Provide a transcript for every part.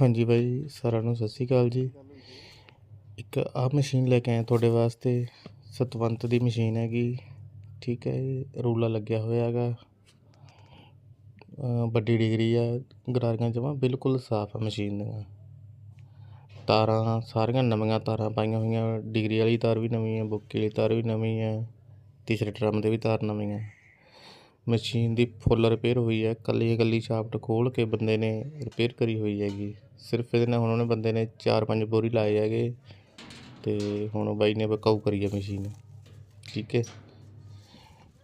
ਹਾਂਜੀ ਬਾਈ, ਸਾਰਿਆਂ ਨੂੰ ਸਤਿ ਸ਼੍ਰੀ ਅਕਾਲ ਜੀ। ਇੱਕ ਆਹ ਮਸ਼ੀਨ ਲੈ ਕੇ ਆਏ ਤੁਹਾਡੇ ਵਾਸਤੇ। ਸਤਵੰਤ ਦੀ ਮਸ਼ੀਨ ਹੈਗੀ, ਠੀਕ ਹੈ ਇਹ ਰੂਲਾ ਲੱਗਿਆ ਹੋਇਆ ਹੈਗਾ। ਵੱਡੀ ਡਿਗਰੀ ਆ, ਗਰਾਰੀਆਂ ਜਮਾਂ ਬਿਲਕੁਲ ਸਾਫ਼ ਆ ਮਸ਼ੀਨ ਦੀਆਂ। ਤਾਰਾਂ, ਸਾਰੀਆਂ ਨਵੀਆਂ ਤਾਰਾਂ ਪਾਈਆਂ ਹੋਈਆਂ, ਡਿਗਰੀ ਵਾਲੀ ਤਾਰ ਵੀ ਨਵੀਂ ਹੈ, ਬੁੱਕੀ ਵਾਲੀ ਤਾਰ ਵੀ ਨਵੀਂ ਹੈ, ਤੀਸਰੇ ਡਰਮ ਦੇ ਵੀ ਤਾਰ ਨਵੀਂ ਹੈ ਮਸ਼ੀਨ ਦੀ ਫੁੱਲ ਰਿਪੇਅਰ ਹੋਈ ਹੈ। ਇਕੱਲੀ ਇਕੱਲੀ ਸ਼ਾਫਟ ਖੋਲ੍ਹ ਕੇ ਬੰਦੇ ਨੇ ਰਿਪੇਅਰ ਕਰੀ ਹੋਈ ਹੈਗੀ। ਸਿਰਫ ਇਹਦੇ ਨਾਲ ਹੁਣ ਉਹਨੇ ਬੰਦੇ ਨੇ ਚਾਰ ਪੰਜ ਬੋਰੀ ਲਾਏ ਹੈਗੇ ਅਤੇ ਹੁਣ ਬਾਈ ਨੇ ਬਕਾਊ ਕਰੀ ਹੈ ਮਸ਼ੀਨ। ਠੀਕ ਹੈ।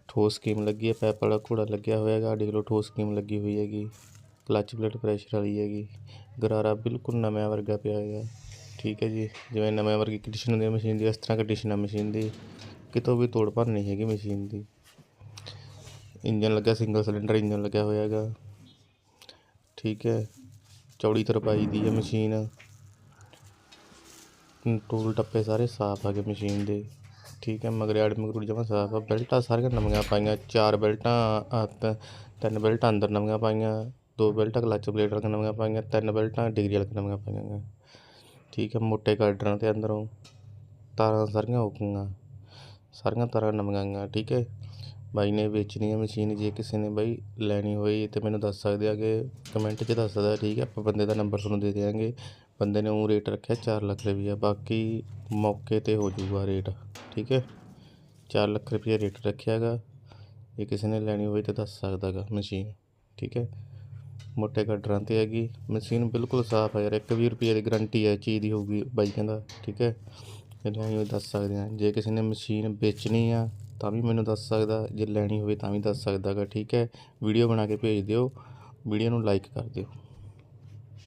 ਠੋਸ ਸਕੀਮ ਲੱਗੀ ਹੈ, ਪੈਪ ਵਾਲਾ ਘੋੜਾ ਲੱਗਿਆ ਹੋਇਆ ਹੈਗਾ, ਸਾਡੇ ਕੋਲ ਠੋਸ ਸਕੀਮ ਲੱਗੀ ਹੋਈ ਹੈਗੀ। ਕਲਚ ਪਲੇਟ ਪ੍ਰੈਸ਼ਰ ਵਾਲੀ ਹੈਗੀ। ਗਰਾਰਾ ਬਿਲਕੁਲ ਨਵੇਂ ਵਰਗਾ ਪਿਆ ਹੈਗਾ। ਠੀਕ ਹੈ ਜੀ। ਜਿਵੇਂ ਨਵੇਂ ਵਰਗੀ ਕੰਡੀਸ਼ਨ ਹੁੰਦੀ ਹੈ ਮਸ਼ੀਨ ਦੀ, ਇਸ ਤਰ੍ਹਾਂ ਕੰਡੀਸ਼ਨ ਹੈ ਮਸ਼ੀਨ ਦੀ। ਕਿਤੋਂ ਵੀ ਤੋੜ ਭੰਨ ਨਹੀਂ ਹੈਗੀ ਮਸ਼ੀਨ ਦੀ। ਇੰਜਨ ਲੱਗਾ ਸਿੰਗਲ ਸਿਲੰਡਰ ਇੰਜਨ ਲੱਗਿਆ ਹੋਇਆ ਹੈਗਾ। ਠੀਕ ਹੈ, ਚੌੜੀ ਤਰਪਾਈ ਦੀ ਹੈ ਮਸ਼ੀਨ। ਟੂਲ ਟੱਪੇ ਸਾਰੇ ਸਾਫ਼ ਆ ਗਏ ਮਸ਼ੀਨ ਦੇ। ਠੀਕ ਹੈ ਮਗਰਿਆੜ ਮਗਰੂੜ ਜਮਾਂ ਸਾਫ਼ ਆ। ਬੈਲਟਾਂ ਸਾਰੀਆਂ ਨਵੀਆਂ ਪਾਈਆਂ, ਚਾਰ ਬੈਲਟਾਂ ਆਹ ਤਿੰਨ ਬੈਲਟਾਂ ਅੰਦਰ ਨਵੀਆਂ ਪਾਈਆਂ, ਦੋ ਬੈਲਟਾਂ ਕਲਚ ਪਲੇਟ ਵਾਲੀਆਂ ਨਵੀਆਂ ਪਾਈਆਂ, ਤਿੰਨ ਬੈਲਟਾਂ ਡਿਗਰੀ ਵਾਲੀਆਂ ਨਵੀਆਂ ਪਾਈਆਂ ਗਈਆਂ। ਠੀਕ ਹੈ, ਮੋਟੇ ਗਾਡਰਾਂ ਤੇ ਅੰਦਰੋਂ ਤਾਰਾਂ ਸਾਰੀਆਂ ਹੋ ਗਈਆਂ। ਸਾਰੀਆਂ ਤਾਰਾਂ ਨਵੀਆਂ ਠੀਕ ਹੈ। ਬਾਈ ਨੇ ਵੇਚਣੀ ਹੈ ਮਸ਼ੀਨ ਜੇ ਕਿਸੇ ਨੇ ਬਾਈ ਲੈਣੀ ਹੋਈ ਤਾਂ ਮੈਨੂੰ ਦੱਸ ਸਕਦੇ ਆ ਕਿ ਕਮੈਂਟ 'ਚ ਦੱਸ ਸਕਦਾ, ਠੀਕ ਹੈ ਆਪਾਂ ਬੰਦੇ ਦਾ ਨੰਬਰ ਤੁਹਾਨੂੰ ਦੇ ਦਿਆਂਗੇ। ਬੰਦੇ ਨੇ ਉਹ ਰੇਟ ਰੱਖਿਆ 4 ਲੱਖ ਰੁਪਈਆ, ਬਾਕੀ ਮੌਕੇ ਤੇ ਹੋ ਜਾਊਗਾ ਰੇਟ ਠੀਕ ਹੈ 4 ਲੱਖ ਰੁਪਈਆ ਰੇਟ ਰੱਖਿਆ ਹੈਗਾ। ਜੇ ਕਿਸੇ ਨੇ ਲੈਣੀ ਹੋਈ ਤਾਂ ਦੱਸ ਸਕਦਾ ਗਾ ਮਸ਼ੀਨ, ਠੀਕ ਹੈ ਮੋਟੇ ਗਾਡਰਾਂ ਤੇ ਹੈਗੀ। ਮਸ਼ੀਨ ਬਿਲਕੁਲ ਸਾਫ਼ ਹੈ ਯਾਰ, ਇੱਕ ਵੀਹ ਰੁਪਏ ਦੀ ਗਾਰੰਟੀ ਹੈ ਚੀਜ਼ ਦੀ ਹੋਊਗੀ ਬਾਈ ਕਹਿੰਦਾ, ਠੀਕ ਹੈ ਇਹਨੂੰ ਅਸੀਂ ਦੱਸ ਸਕਦੇ ਹਾਂ ਜੇ ਕਿਸੇ ਨੇ ਮਸ਼ੀਨ ਵੇਚਣੀ ਆ ਤਾਂ ਵੀ ਮੈਨੂੰ ਦੱਸ ਸਕਦਾ, ਜੇ ਲੈਣੀ ਹੋਵੇ ਤਾਂ ਵੀ ਦੱਸ ਸਕਦਾ ਗਾ, ਠੀਕ ਹੈ? ਵੀਡੀਓ ਬਣਾ ਕੇ ਭੇਜ ਦਿਓ, ਵੀਡੀਓ ਨੂੰ ਲਾਈਕ ਕਰ ਦਿਓ।